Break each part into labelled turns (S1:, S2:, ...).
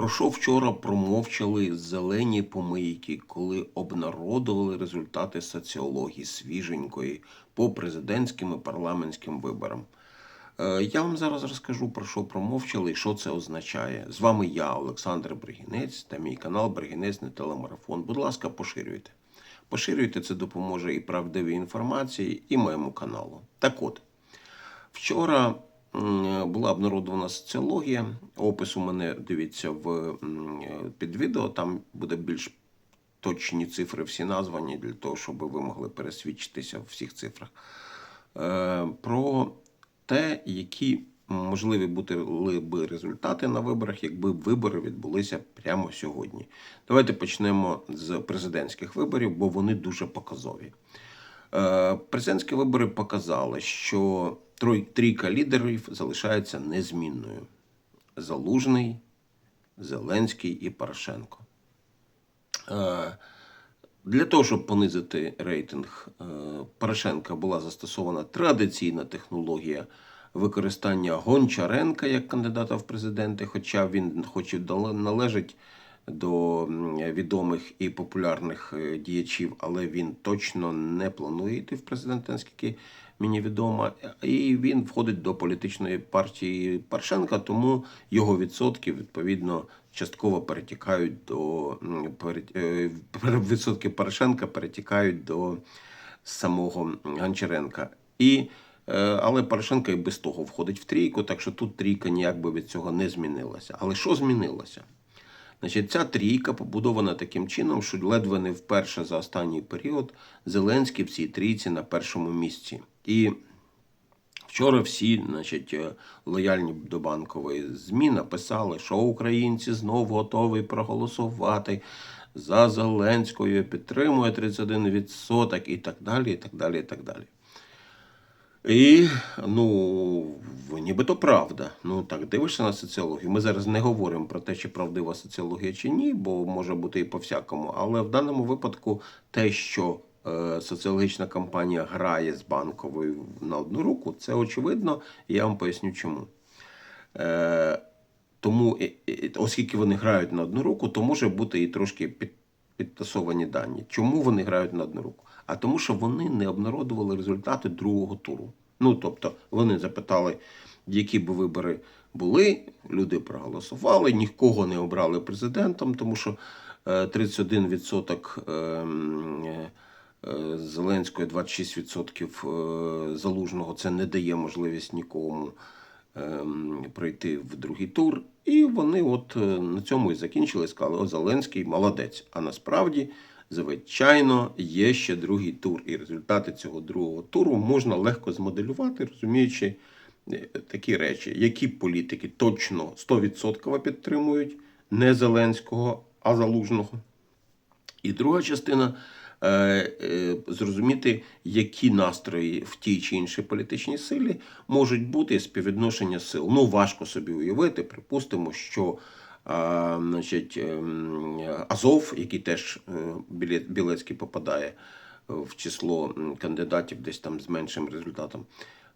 S1: Про що вчора промовчали зелені помийки, коли обнародували результати соціології свіженької по президентським і парламентським виборам? Е, Я вам зараз розкажу про що промовчали і що це означає. З вами я, Олександр Бригінець, та мій канал Бригінець не телемарафон. Будь ласка, поширюйте. Поширюйте, це допоможе і правдивій інформації, і моєму каналу. Так от, Вчора була обнародована соціологія. Опис у мене дивіться в під відео. Там буде більш точні цифри, всі названі для того, щоб ви могли пересвідчитися в всіх цифрах. Е, Про те, які можливі були би результати на виборах, якби вибори відбулися прямо сьогодні. Давайте почнемо з президентських виборів, бо вони дуже показові. Е, Президентські вибори показали, що трійка лідерів залишається незмінною: Залужний, Зеленський і Порошенко. Е, Для того, щоб понизити рейтинг е, Порошенка, була застосована традиційна технологія використання Гончаренка як кандидата в президенти, хоча він хоч і належить до відомих і популярних е, діячів, але він точно не планує йти в президенти, наскільки мені відомо. І він входить до політичної партії Порошенка, тому його відсотки відповідно частково перетікають до е, відсотки Порошенка перетікають до самого Гончаренка. І Е, Але Порошенко і без того входить в трійку, так що тут трійка ніяк би від цього не змінилася. Але що змінилося? Значить, ця трійка побудована таким чином, що ледве не вперше за останній період Зеленський в цій трійці на першому місці. І Вчора всі, значить, е, лояльні до банкової ЗМІ написали, що українці знов готові проголосувати за Зеленською, підтримує 31% і так далі, і так далі, і так далі. І ну, нібито правда. Ну так дивишся на соціологію. Ми зараз не говоримо про те, чи правдива соціологія чи ні, бо може бути і по-всякому. Але в даному випадку те, що е, соціологічна кампанія грає з банковою на одну руку, це очевидно, і я вам поясню чому. Е, тому, оскільки вони грають на одну руку, то може бути і трошки під, підтасовані дані. Чому вони грають на одну руку? А тому, що вони не обнародували результати другого туру. Ну, тобто, вони запитали, які б вибори були, люди проголосували, нікого не обрали президентом, тому що е, 31% ем, е, е, Зеленського, 26% е, Залужного це не дає можливість нікому ем, пройти в другий тур. І вони от е, на цьому і закінчили, сказали, о, Зеленський молодець. А насправді, звичайно, є ще другий тур. І результати цього другого туру можна легко змоделювати, розуміючи е, такі речі, які політики точно 100% підтримують не Зеленського, а Залужного. І друга частина е, е, зрозуміти, які настрої в тій чи іншій політичній силі можуть бути співвідношення сил. Ну, важко собі уявити, припустимо, що значить, ем, Азов, який теж е, Білецький попадає в число кандидатів десь там з меншим результатом,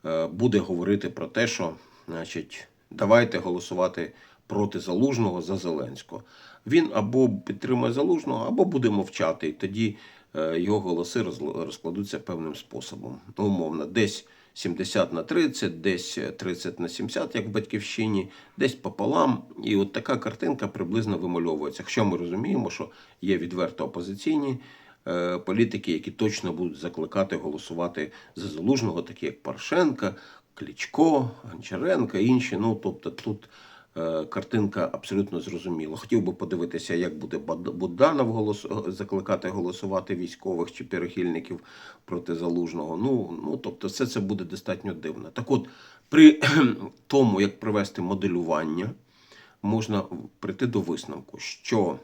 S1: е, буде говорити про те, що значить, давайте голосувати проти Залужного за Зеленського. Він або підтримує Залужного, або буде мовчати, і тоді е, його голоси розкладуться певним способом. Ну, умовно, десь 70 на 30, десь 30 на 70, як в батьківщині, десь пополам. І от така картинка приблизно вимальовується. Якщо ми розуміємо, що є відверто опозиційні е, політики, які точно будуть закликати голосувати за залужного, такі як Порошенка, Кличко, Гончаренка, інші. Ну тобто тут е, картинка абсолютно зрозуміла. Хотів би подивитися, як буде Буданов голос... закликати голосувати військових чи перехильників проти залужного. Ну, ну тобто, все це буде достатньо дивно. Так от, при тому, як провести моделювання, можна прийти до висновку, що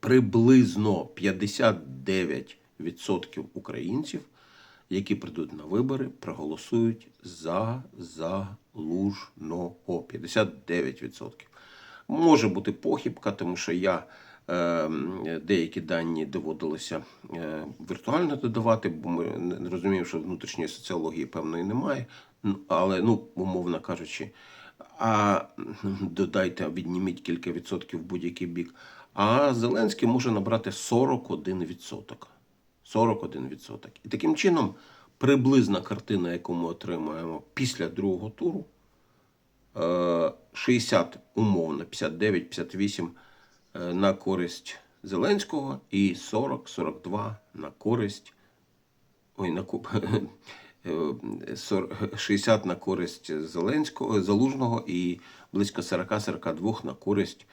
S1: приблизно 59% українців, які прийдуть на вибори, проголосують за залужного. 59%. Може бути похибка, тому що я е, деякі дані доводилося е, віртуально додавати, бо ми не розуміємо, що внутрішньої соціології певної немає. Але, ну, умовно кажучи, а додайте, відніміть кілька відсотків в будь-який бік. А Зеленський може набрати 41 відсоток. 41 відсоток. І таким чином приблизна картина, яку ми отримаємо після другого туру, е, 60 умовно, 59-58 е, на користь Зеленського і 40-42 на користь. Ой, на ку- е, 60 на користь Зеленського, Залужного і близько 40-42 на користь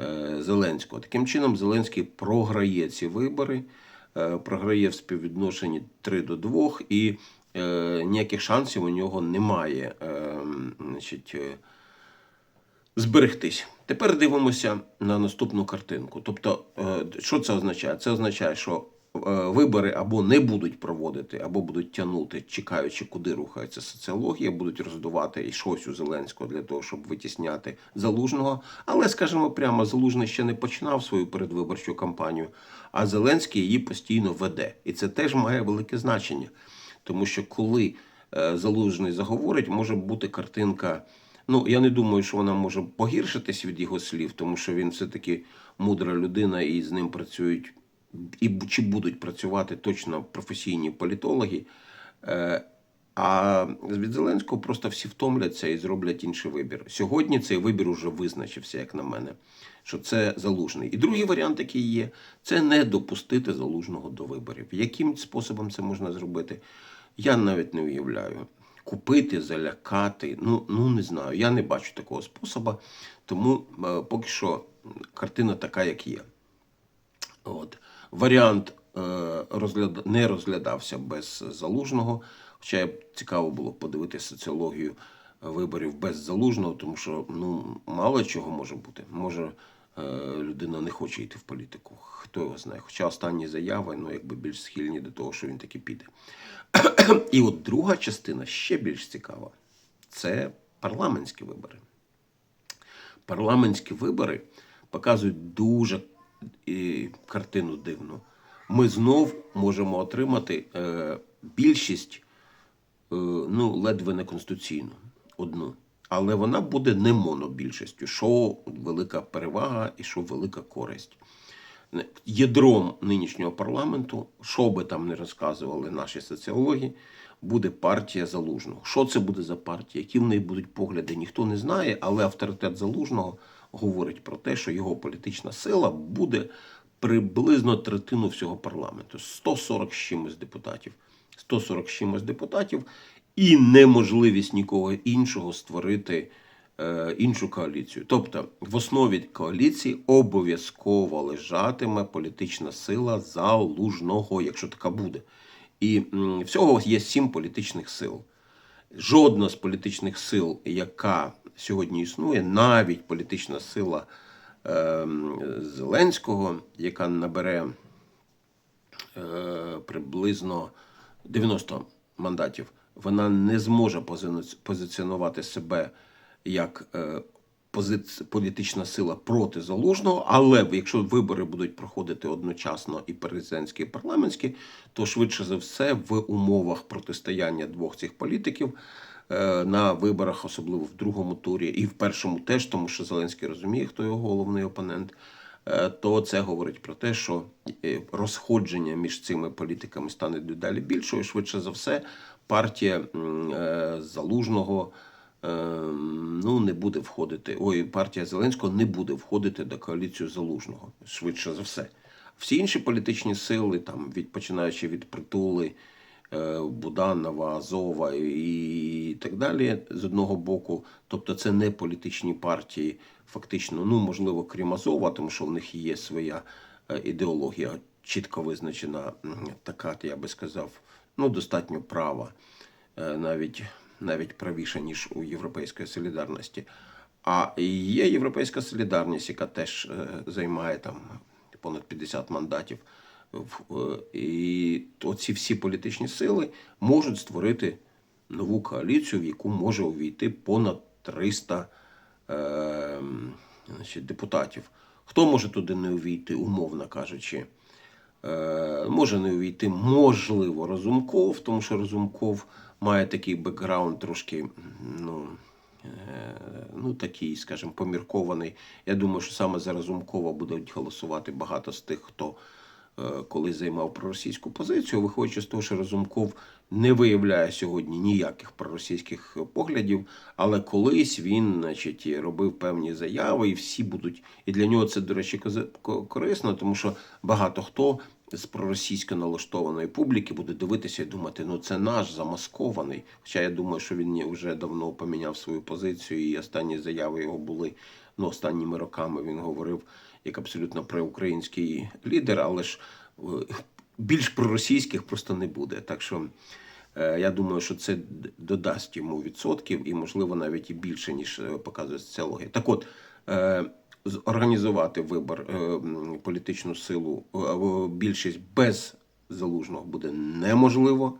S1: е, Зеленського. Таким чином, Зеленський програє ці вибори, е, програє в співвідношенні 3 до 2, і е, ніяких шансів у нього немає. е, Значить, е, зберегтись. Тепер дивимося на наступну картинку. Тобто, е, що це означає? Це означає, що е, вибори або не будуть проводити, або будуть тягнути, чекаючи, куди рухається соціологія, будуть роздувати щось у Зеленського для того, щоб витісняти залужного. Але, скажімо прямо, залужний ще не починав свою передвиборчу кампанію, а Зеленський її постійно веде. І це теж має велике значення. Тому що коли е, залужний заговорить, може бути картинка. Ну, я не думаю, що вона може погіршитись від його слів, тому що він все-таки мудра людина і з ним працюють, і чи будуть працювати точно професійні політологи. Е, А від Зеленського просто всі втомляться і зроблять інший вибір. Сьогодні цей вибір уже визначився, як на мене, що це залужний. І другий варіант, який є, це не допустити залужного до виборів. Яким способом це можна зробити? Я навіть не уявляю. Купити, залякати, ну, ну не знаю. Я не бачу такого способу, тому е, поки що картина така, як є. От. Варіант е, розгляд... не розглядався без залужного. Хоча цікаво було подивитися соціологію виборів без залужного, тому що ну, мало чого може бути. Може, е, людина не хоче йти в політику. Хто його знає. Хоча останні заяви ну, якби більш схильні до того, що він таки піде. І от друга частина ще більш цікава це парламентські вибори. Парламентські вибори показують дуже е, картину дивну. Ми знов можемо отримати е, більшість, е, ну, ледве не конституційну, одну. Але вона буде не монобільшістю, що велика перевага і що велика користь. Ядром нинішнього парламенту, що би там не розказували наші соціологи, буде партія Залужного. Що це буде за партія? Які в неї будуть погляди, ніхто не знає, але авторитет Залужного говорить про те, що його політична сила буде приблизно третину всього парламенту 140 з чимось депутатів. 140 з чимось депутатів і неможливість нікого іншого створити е, іншу коаліцію. Тобто в основі коаліції обов'язково лежатиме політична сила залужного, якщо така буде. І м, всього є сім політичних сил. Жодна з політичних сил, яка сьогодні існує, навіть політична сила е, Зеленського, яка набере е, приблизно 90 мандатів, вона не зможе позиціонувати себе як е, політична сила проти залужного. Але якщо вибори будуть проходити одночасно і президентські, і парламентські, то швидше за все в умовах протистояння двох цих політиків. е, На виборах, особливо в другому турі, і в першому теж, тому що Зеленський розуміє, хто його головний опонент е, то це говорить про те, що е, розходження між цими політиками стане дедалі більшою. Швидше за все, партія залужного ну, не буде входити. Ой, партія Зеленського не буде входити до коаліції залужного. Швидше за все. Всі інші політичні сили, там від починаючи від притули. е, Буданова, Азова і так далі з одного боку. Тобто це не політичні партії, фактично, ну можливо, крім Азова, тому що в них є своя е, ідеологія, чітко визначена, така, я би сказав, ну достатньо права, е, навіть, навіть правіша, ніж у Європейської солідарності. А є Європейська солідарність, яка теж е, займає там понад 50 мандатів. Е, І оці всі політичні сили можуть створити нову коаліцію, в яку може увійти понад 300 е, значить, депутатів. Хто може туди не увійти, умовно кажучи? Е, може не увійти, можливо, Розумков, тому що Розумков має такий бекграунд трошки, ну, ну такий, скажімо, поміркований. Я думаю, що саме за Разумкова будуть голосувати багато з тих, хто е, коли займав проросійську позицію, виходячи з того, що Разумков не виявляє сьогодні ніяких проросійських поглядів, але колись він, значить, робив певні заяви, і всі будуть. І для нього це, до речі, корисно, тому що багато хто з проросійсько налаштованої публіки буде дивитися і думати, ну це наш замаскований. Хоча я думаю, що він вже давно поміняв свою позицію, і останні заяви його були ну, останніми роками. Він говорив як абсолютно проукраїнський лідер, але ж е, більш проросійських просто не буде. Так що е, я думаю, що це додасть йому відсотків і, можливо, навіть і більше, ніж е, показує соціологія. Так от, організувати вибор е, політичну силу е, більшість без залужного буде неможливо.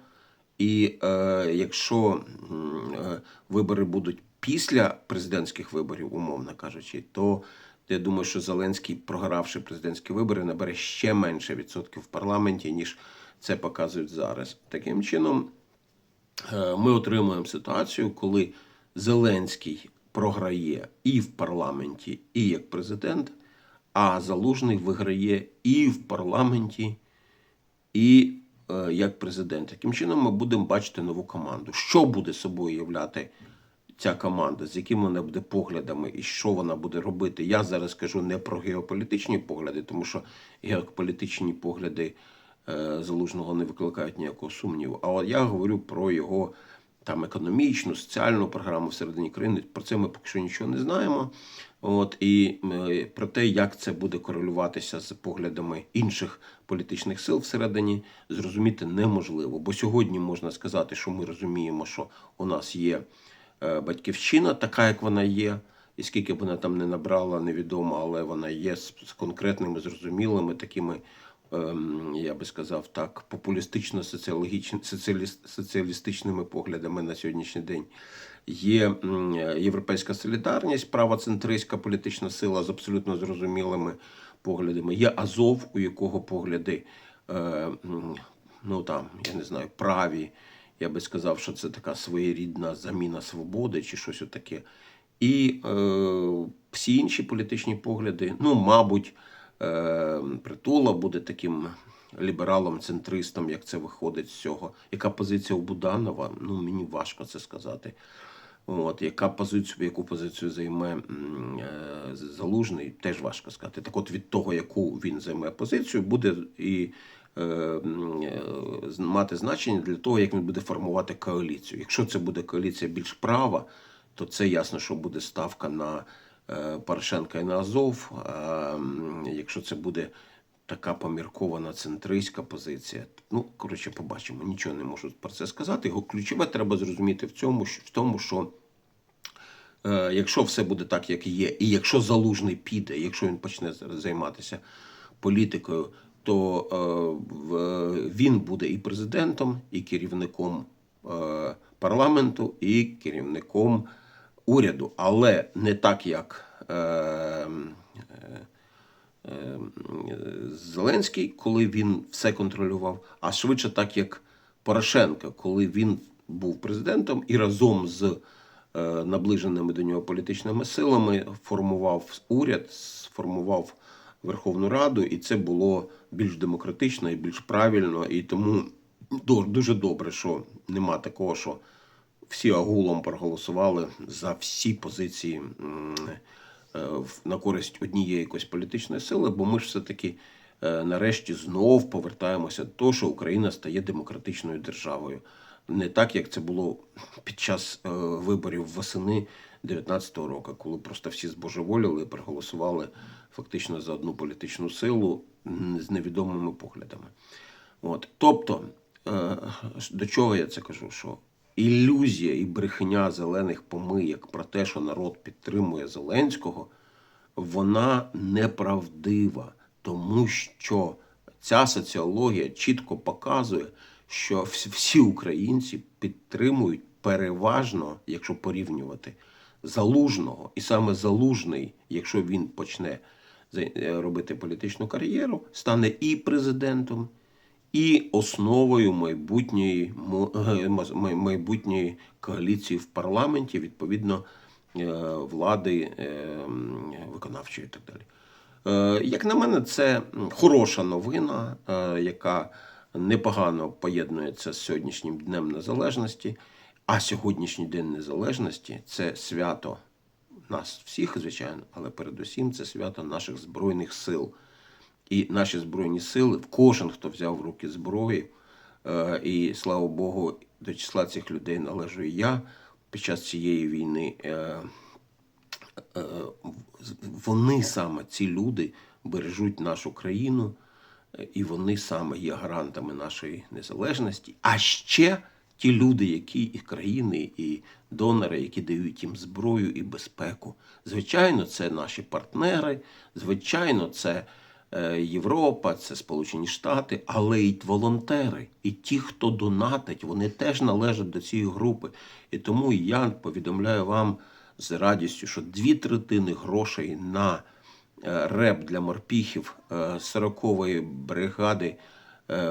S1: І е, якщо е, вибори будуть після президентських виборів, умовно кажучи, то я думаю, що Зеленський, програвши президентські вибори, набере ще менше відсотків в парламенті, ніж це показують зараз. Таким чином, е, ми отримуємо ситуацію, коли Зеленський програє і в парламенті, і як президент, а Залужний виграє і в парламенті, і е, як президент. Таким чином ми будемо бачити нову команду. Що буде собою являти ця команда, з якими вона буде поглядами і що вона буде робити. Я зараз кажу не про геополітичні погляди, тому що геополітичні погляди е, залужного не викликають ніякого сумніву. А от я говорю про його там економічну, соціальну програму всередині країни. Про це ми поки що нічого не знаємо. От і е, про те, як це буде корелюватися з поглядами інших політичних сил всередині, зрозуміти неможливо. Бо сьогодні можна сказати, що ми розуміємо, що у нас є е, батьківщина, така як вона є. І скільки б вона там не набрала, невідомо, але вона є з, конкретними, зрозумілими такими, я би сказав так, популістично-соціологічними соціалістичними поглядами на сьогоднішній день. Є Європейська солідарність, правоцентристська політична сила з абсолютно зрозумілими поглядами. Є Азов, у якого погляди, е, ну там, я не знаю, праві. Я би сказав, що це така своєрідна заміна свободи чи щось таке. І е, всі інші політичні погляди, ну, мабуть, Притула буде таким лібералом-центристом, як це виходить з цього. Яка позиція у Буданова? Ну, мені важко це сказати. От, яка позицію, яку позицію займе е, залужний, теж важко сказати. Так от від того, яку він займе позицію, буде і е, е, мати значення для того, як він буде формувати коаліцію. Якщо це буде коаліція більш права, то це ясно, що буде ставка на е, Порошенка і на Азов. Якщо це буде така поміркована центристська позиція, ну коротше, побачимо. Нічого не можу про це сказати. Його ключове треба зрозуміти в цьому, в тому, що е, якщо все буде так, як є, і якщо залужний піде, якщо він почне займатися політикою, то е, він буде і президентом, і керівником е, парламенту, і керівником уряду, але не так, як. Е, е, е, Зеленський, коли він все контролював, а швидше так, як Порошенко, коли він був президентом і разом з е, наближеними до нього політичними силами формував уряд, сформував Верховну Раду, і це було більш демократично і більш правильно. І тому дуже добре, що нема такого, що всі агулом проголосували за всі позиції е, на користь однієї якоїсь політичної сили, бо ми ж все-таки е, нарешті знов повертаємося до того, що Україна стає демократичною державою. Не так, як це було під час е, виборів восени 19-го року, коли просто всі збожеволіли і проголосували фактично за одну політичну силу з невідомими поглядами. От. Тобто, до чого я це кажу? Що ілюзія і брехня зелених помийок про те, що народ підтримує Зеленського, вона неправдива, тому що ця соціологія чітко показує, що всі українці підтримують переважно, якщо порівнювати, залужного. І саме залужний, якщо він почне е, робити політичну кар'єру, стане і президентом, і основою майбутньої, е, майбутньої коаліції в парламенті, відповідно, е, влади е, виконавчої і так далі. Як на мене, це хороша новина, яка непогано поєднується з сьогоднішнім Днем Незалежності. А сьогоднішній День Незалежності це свято нас всіх, звичайно, але передусім це свято наших Збройних сил. І наші Збройні сили, кожен, хто взяв в руки зброю, е, і слава Богу, до числа цих людей належу і я під час цієї війни. е, е, вони саме ці люди бережуть нашу країну, і вони саме є гарантами нашої незалежності. А ще ті люди, які і країни, і донори, які дають їм зброю і безпеку. Звичайно, це наші партнери, звичайно, це Європа, це Сполучені Штати, але й волонтери, і ті, хто донатить, вони теж належать до цієї групи. І тому я повідомляю вам з радістю, що дві третини грошей на е, реп для морпіхів е, 40-ї бригади е,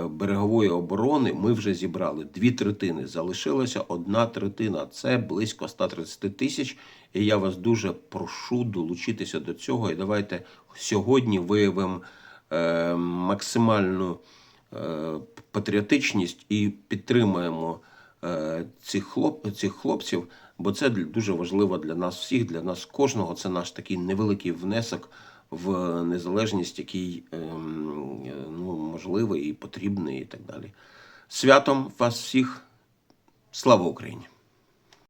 S1: берегової оборони ми вже зібрали дві третини. Залишилася одна третина. Це близько 130 тисяч. І я вас дуже прошу долучитися до цього. І давайте сьогодні виявимо е, максимальну е, патріотичність і підтримаємо е, цих, хлоп, цих хлопців, бо це дуже важливо для нас всіх, для нас кожного. Це наш такий невеликий внесок в незалежність, який ем, е, ну, можливий і потрібний, і так далі. Святом вас всіх! Слава Україні!